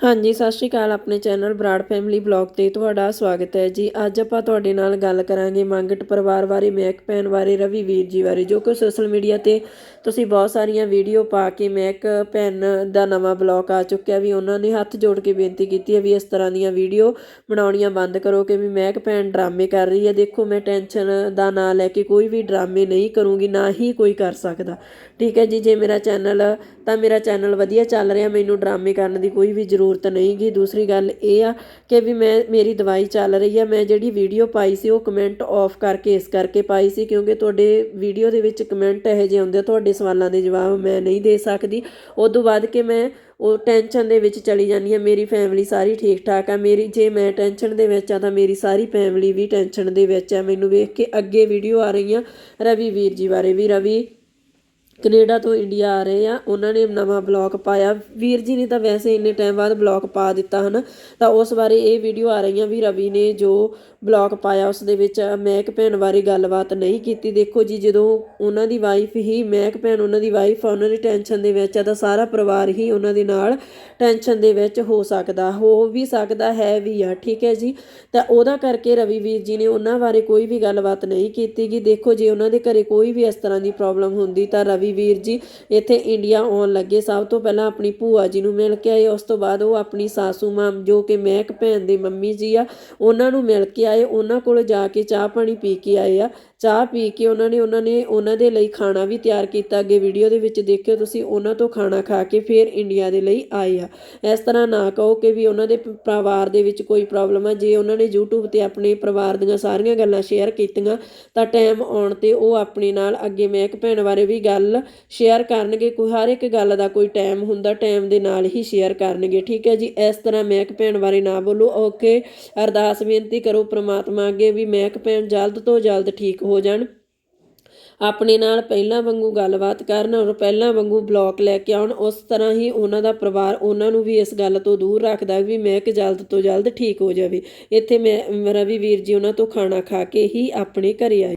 ਹਾਂਜੀ, ਸਤਿ ਸ਼੍ਰੀ ਅਕਾਲ ਆਪਣੇ ਚੈਨਲ ਬਰਾੜ ਫੈਮਿਲੀ ਬਲੌਗ ਤੇ ਤੁਹਾਡਾ ਸਵਾਗਤ ਹੈ ਜੀ। ਅੱਜ ਆਪਾਂ ਤੁਹਾਡੇ ਨਾਲ ਗੱਲ ਕਰਾਂਗੇ ਮੰਗਟ ਪਰਿਵਾਰ ਬਾਰੇ, ਮਹਿਕ ਭੈਣ ਬਾਰੇ, ਰਵੀ ਵੀਰ ਜੀ ਬਾਰੇ, ਜੋ ਕਿ ਸੋਸ਼ਲ ਮੀਡੀਆ ਤੇ ਤੁਸੀਂ ਬਹੁਤ ਸਾਰੀਆਂ ਵੀਡੀਓ ਪਾ ਕੇ ਮਹਿਕ ਭੈਣ ਦਾ ਨਵਾਂ ਬਲੌਗ ਆ ਚੁੱਕਿਆ ਵੀ ਉਹਨਾਂ ਨੇ ਹੱਥ ਜੋੜ ਕੇ ਬੇਨਤੀ ਕੀਤੀ ਹੈ ਵੀ ਇਸ ਤਰ੍ਹਾਂ ਦੀਆਂ ਵੀਡੀਓ ਬਣਾਉਣੀਆਂ ਬੰਦ ਕਰੋ ਕਿ ਵੀ ਮਹਿਕ ਭੈਣ ਡਰਾਮੇ ਕਰ ਰਹੀ ਹੈ। ਦੇਖੋ, ਮੈਂ ਟੈਨਸ਼ਨ ਦਾ ਨਾਂ ਲੈ ਕੇ ਕੋਈ ਵੀ ਡਰਾਮੇ ਨਹੀਂ ਕਰੂੰਗੀ, ਨਾ ਹੀ ਕੋਈ ਕਰ ਸਕਦਾ। ਠੀਕ ਹੈ ਜੀ, ਜੇ ਮੇਰਾ ਚੈਨਲ ਤਾਂ ਮੇਰਾ ਚੈਨਲ ਵਧੀਆ ਚੱਲ ਰਿਹਾ, ਮੈਨੂੰ ਡਰਾਮੇ ਕਰਨ ਦੀ ਕੋਈ ਵੀ ਜ਼ਰੂਰਤ ਨਹੀਂ ਗੀ। ਦੂਸਰੀ ਗੱਲ ਇਹ ਆ ਕਿ ਵੀ ਮੈਂ ਮੇਰੀ ਦਵਾਈ ਚੱਲ ਰਹੀ ਆ। ਮੈਂ ਜਿਹੜੀ ਵੀਡੀਓ ਪਾਈ ਸੀ ਉਹ ਕਮੈਂਟ ਆਫ ਕਰਕੇ ਇਸ ਕਰਕੇ ਪਾਈ ਸੀ ਕਿਉਂਕਿ ਤੁਹਾਡੇ ਵੀਡੀਓ ਦੇ ਵਿੱਚ ਕਮੈਂਟ ਇਹੋ ਜਿਹੇ ਆਉਂਦੇ ਆ, ਤੁਹਾਡੇ ਸਵਾਲਾਂ ਦੇ ਜਵਾਬ ਮੈਂ ਨਹੀਂ ਦੇ ਸਕਦੀ। ਉਦੋਂ ਬਾਅਦ ਕਿ ਮੈਂ ਉਹ ਟੈਨਸ਼ਨ ਦੇ ਵਿੱਚ ਚਲੀ ਜਾਂਦੀ ਆ ਮੇਰੀ ਫੈਮਿਲੀ ਸਾਰੀ ਠੀਕ ਠਾਕ ਆ। ਮੇਰੀ ਜੇ ਮੈਂ ਟੈਨਸ਼ਨ ਦੇ ਵਿੱਚ ਆ ਤਾਂ ਮੇਰੀ ਸਾਰੀ ਫੈਮਿਲੀ ਵੀ ਟੈਨਸ਼ਨ ਦੇ ਵਿੱਚ ਆ। ਮੈਨੂੰ ਵੇਖ ਕੇ ਅੱਗੇ ਵੀਡੀਓ ਆ ਰਹੀਆਂ ਰਵੀ ਵੀਰ ਜੀ ਬਾਰੇ ਵੀ। ਰਵੀ ਕੈਨੇਡਾ ਤੋਂ ਇੰਡੀਆ ਆ ਰਹੇ ਆ। ਉਹਨਾਂ ਨੇ ਨਵਾਂ ਬਲੌਗ ਪਾਇਆ। ਵੀਰ ਜੀ ਨੇ ਤਾਂ ਵੈਸੇ ਇੰਨੇ ਟਾਈਮ ਬਾਅਦ ਬਲੌਗ ਪਾ ਦਿੱਤਾ ਹਨ। ਤਾਂ ਉਸ ਬਾਰੇ ਇਹ ਵੀਡੀਓ ਆ ਰਹੀਆਂ ਵੀ ਰਵੀ ਨੇ ਜੋ ਬਲੌਗ ਪਾਇਆ ਉਸ ਦੇ ਵਿੱਚ ਮਹਿਕ ਭੈਣ ਬਾਰੇ ਗੱਲਬਾਤ ਨਹੀਂ ਕੀਤੀ। ਦੇਖੋ ਜੀ, ਜਦੋਂ ਉਹਨਾਂ ਦੀ ਵਾਈਫ ਹੀ, ਮਹਿਕ ਭੈਣ ਉਹਨਾਂ ਦੀ ਵਾਈਫ ਆ, ਉਹਨਾਂ ਦੀ ਟੈਨਸ਼ਨ ਦੇ ਵਿੱਚ ਆ, ਤਾਂ ਸਾਰਾ ਪਰਿਵਾਰ ਹੀ ਉਹਨਾਂ ਦੇ ਨਾਲ ਟੈਨਸ਼ਨ ਦੇ ਵਿੱਚ ਹੋ ਸਕਦਾ, ਹੋ ਵੀ ਸਕਦਾ, ਹੈ ਵੀ ਆ, ਠੀਕ ਹੈ ਜੀ। ਤਾਂ ਉਹਦਾ ਕਰਕੇ ਰਵੀ ਵੀਰ ਜੀ ਨੇ ਉਹਨਾਂ ਬਾਰੇ ਕੋਈ ਵੀ ਗੱਲਬਾਤ ਨਹੀਂ ਕੀਤੀ ਗੀ। ਦੇਖੋ ਜੇ ਉਹਨਾਂ ਦੇ ਘਰੇ ਕੋਈ ਵੀ ਇਸ ਤਰ੍ਹਾਂ ਦੀ ਪ੍ਰੋਬਲਮ ਹੁੰਦੀ ਤਾਂ ਰਵੀ ਵੀਰ ਜੀ, ਇੱਥੇ ਇੰਡੀਆ ਆਉਣ ਲੱਗੇ। ਸਭ ਤੋਂ ਪਹਿਲਾਂ ਆਪਣੀ ਭੂਆ ਜੀ ਨੂੰ ਮਿਲ ਕੇ ਆਏ। ਉਸ ਤੋਂ ਬਾਅਦ ਉਹ ਆਪਣੀ ਸਾਸੂ ਮਾਂ ਜੋ ਕਿ ਮਹਿਕ ਭੈਣ ਦੀ ਮੰਮੀ ਜੀ ਆ, ਉਹਨਾਂ ਨੂੰ ਮਿਲ ਕੇ ਆਏ। ਉਹਨਾਂ ਕੋਲ ਜਾ ਕੇ ਚਾਹ ਪਾਣੀ ਪੀ ਕੇ ਆਏ ਆ। ਚਾਹ ਪੀ ਕੇ ਉਹਨਾਂ ਨੇ ਉਹਨਾਂ ਨੇ ਉਹਨਾਂ ਦੇ ਲਈ ਖਾਣਾ ਵੀ ਤਿਆਰ ਕੀਤਾ। ਅੱਗੇ ਵੀਡੀਓ ਦੇ ਵਿੱਚ ਦੇਖਿਓ ਤੁਸੀਂ, ਉਹਨਾਂ ਤੋਂ ਖਾਣਾ ਖਾ ਕੇ ਫਿਰ ਇੰਡੀਆ ਦੇ ਲਈ ਆਏ ਆ। ਇਸ ਤਰ੍ਹਾਂ ਨਾ ਕਹੋ ਕਿ ਵੀ ਉਹਨਾਂ ਦੇ ਪਰਿਵਾਰ ਦੇ ਵਿੱਚ ਕੋਈ ਪ੍ਰੋਬਲਮ ਆ। ਜੇ ਉਹਨਾਂ ਨੇ YouTube ਤੇ ਆਪਣੇ ਪਰਿਵਾਰ ਦੀਆਂ ਸਾਰੀਆਂ ਗੱਲਾਂ ਸ਼ੇਅਰ ਕੀਤੀਆਂ, ਤਾਂ ਟਾਈਮ ਆਉਣ ਤੇ ਉਹ ਆਪਣੇ ਨਾਲ ਅੱਗੇ ਮਹਿਕ ਭੈਣ ਬਾਰੇ ਵੀ ਗੱਲ ਸ਼ੇਅਰ ਕਰਨਗੇ। ਕੋਈ, ਹਰ ਇੱਕ ਗੱਲ ਦਾ ਕੋਈ ਟਾਈਮ ਹੁੰਦਾ ਟਾਈਮ ਦੇ ਨਾਲ ਹੀ ਸ਼ੇਅਰ ਕਰਨਗੇ। ਠੀਕ ਹੈ ਜੀ? ਇਸ ਤਰ੍ਹਾਂ ਮਹਿਕ ਭੈਣ ਬਾਰੇ ਨਾ ਬੋਲੋ। ਓਕੇ, ਅਰਦਾਸ ਬੇਨਤੀ ਕਰੋ ਪ੍ਰਮਾਤਮਾ ਅੱਗੇ ਵੀ ਮਹਿਕ ਭੈਣ ਜਲਦ ਤੋਂ ਜਲਦ ਠੀਕ ਹੋ ਜਾਣ। ਆਪਣੇ ਨਾਲ ਪਹਿਲਾਂ ਵਾਂਗੂ ਗੱਲਬਾਤ ਕਰਨ ਔਰ ਪਹਿਲਾਂ ਵਾਂਗੂ ਬਲੌਕ ਲੈ ਕੇ ਆਉਣ, ਉਸ ਤਰ੍ਹਾਂ ਹੀ ਉਹਨਾਂ ਦਾ ਪਰਿਵਾਰ ਉਹਨਾਂ ਨੂੰ ਵੀ ਇਸ ਗੱਲ ਤੋਂ ਦੂਰ ਰੱਖਦਾ ਵੀ ਮੈਂ ਕਿ ਜਲਦ ਤੋਂ ਜਲਦ ਠੀਕ ਹੋ ਜਾਵੇ। ਇੱਥੇ ਮੈਂ ਰਵੀ ਵੀਰ ਜੀ ਉਹਨਾਂ ਤੋਂ ਖਾਣਾ ਖਾ ਕੇ ਹੀ ਆਪਣੇ ਘਰੇ ਆਏ